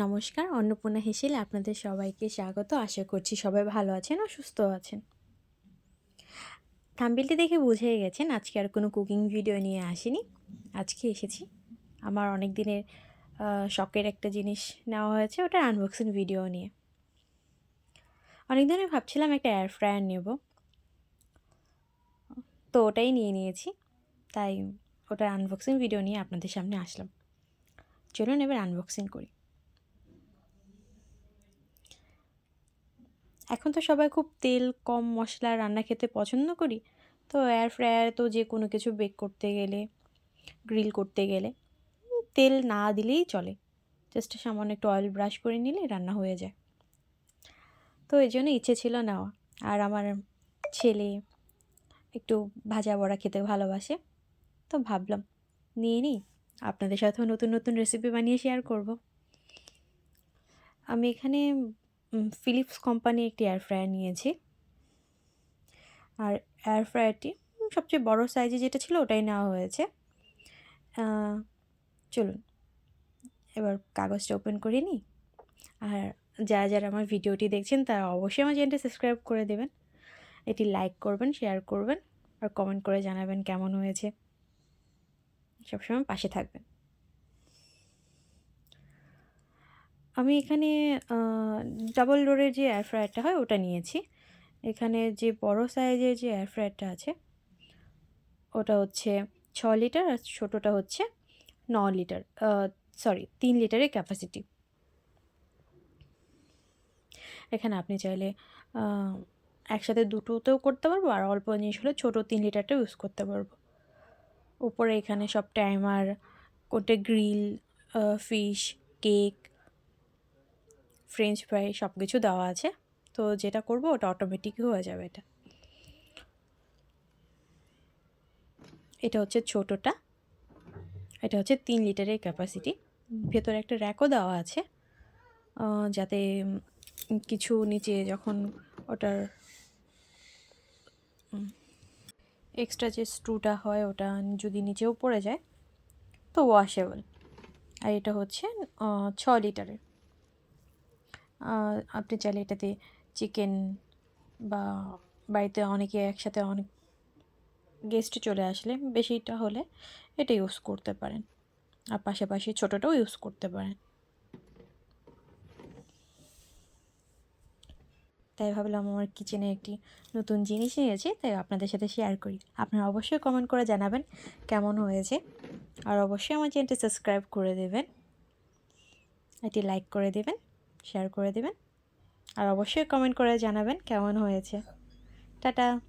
নমস্কার, অন্নপূর্ণা হেসেলে আপনাদের সবাইকে স্বাগত। আশা করছি সবাই ভালো আছেন ও সুস্থ আছেন। থাম্বিলটি দেখে বুঝে গেছেন, আজকে আর কোনো কুকিং ভিডিও নিয়ে আসিনি। আজকে এসেছি। আমার অনেক দিনের শখের একটা জিনিস নেওয়া হয়েছে, ওটা আনবক্সিং ভিডিও নিয়ে। অনেক দিনে ভাবছিলাম একটা এয়ার ফ্রায়ার নেব। তো ওটাই নিয়ে নিয়েছি, তাই ওটার আনবক্সিং ভিডিও নিয়ে আপনাদের সামনে আসলাম। চলুন এবার আনবক্সিং করি। এখন তো সবাই খুব তেল, কম মশলা রান্না খেতে পছন্দ করি। তো এয়ার ফ্রায়ার তো যে কোনো কিছু বেক করতে গেলে গ্রিল করতে গেলে, তেল না দিলেই চলে। জাস্ট সামান্য একটু অয়েল ব্রাশ করে নিলে রান্না হয়ে যায়। তো এই জন্য ইচ্ছে ছিল নেওয়া। আর আমার ছেলে একটু ভাজা বড়া খেতে ভালোবাসে। তো ভাবলাম, নিয়ে নিই। আপনাদের সাথেও নতুন নতুন রেসিপি বানিয়ে শেয়ার করব। আমি এখানে ফিলিপস কোম্পানি একটি এয়ার ফ্রায়ার নিয়েছি। আর এয়ার ফ্রায়ারটি সবচেয়ে বড় সাইজে যেটা ছিল ওটাই নেওয়া হয়েছে। চলুন, এবার কাগজটা ওপেন করে নিই। আর যারা যারা আমার ভিডিওটি দেখছেন, তারা অবশ্যই আমার চ্যানেলটি সাবস্ক্রাইব করে দেবেন। এটি লাইক করবেন শেয়ার করবেন, আর কমেন্ট করে জানাবেন কেমন হয়েছে। সবসময় পাশে থাকবেন। আমি এখানে ডাবল ডোরের যে এয়ার ফ্রায়ারটা হয়, ওটা নিয়েছি। এখানে যে বড় সাইজের যে এয়ার ফ্রায়ারটা আছে, ওটা হচ্ছে ছ লিটার আর ছোটোটা হচ্ছে ন লিটার সরি তিন লিটারের ক্যাপাসিটি এখানে আপনি চাইলে একসাথে দুটোতেও করতে পারব আর অল্প জিনিস হলে ছোটো তিন লিটারটাও ইউজ করতে পারব। উপরে এখানে সব টাইমার কোটে grill fish cake French fry সব কিছু দেওয়া আছে। তো যেটা করব, ওটা অটোমেটিকই হয়ে যাবে এটা। এটা হচ্ছে ছোটোটা। এটা হচ্ছে তিন লিটারের ক্যাপাসিটি ভেতরে একটা র্যাকও দেওয়া আছে। যাতে কিছু নিচে যখন ওটার এক্সট্রা যে স্ক্রুটা হয়, ওটা যদি নিচেও পড়ে যায়, তো ওয়াশেবল আর এটা হচ্ছে ছ লিটারের। আপনি চাইলে এটাতে চিকেন বা বাড়িতে অনেকে একসাথে অনেক গেস্ট চলে আসলে বেশিটা হলে এটা ইউজ করতে পারেন। আর পাশাপাশি ছোটোটাও ইউজ করতে পারেন। তাই ভাবলাম আমার কিচেনে একটি নতুন জিনিস নিয়েছি, তাই আপনাদের সাথে শেয়ার করি। আপনারা অবশ্যই কমেন্ট করে জানাবেন কেমন হয়েছে। আর অবশ্যই আমার চ্যানেলটি সাবস্ক্রাইব করে দেবেন। এটি লাইক করে দেবেন। শেয়ার করে দেবেন। আর অবশ্যই কমেন্ট করে জানাবেন কেমন হয়েছে। টাটা।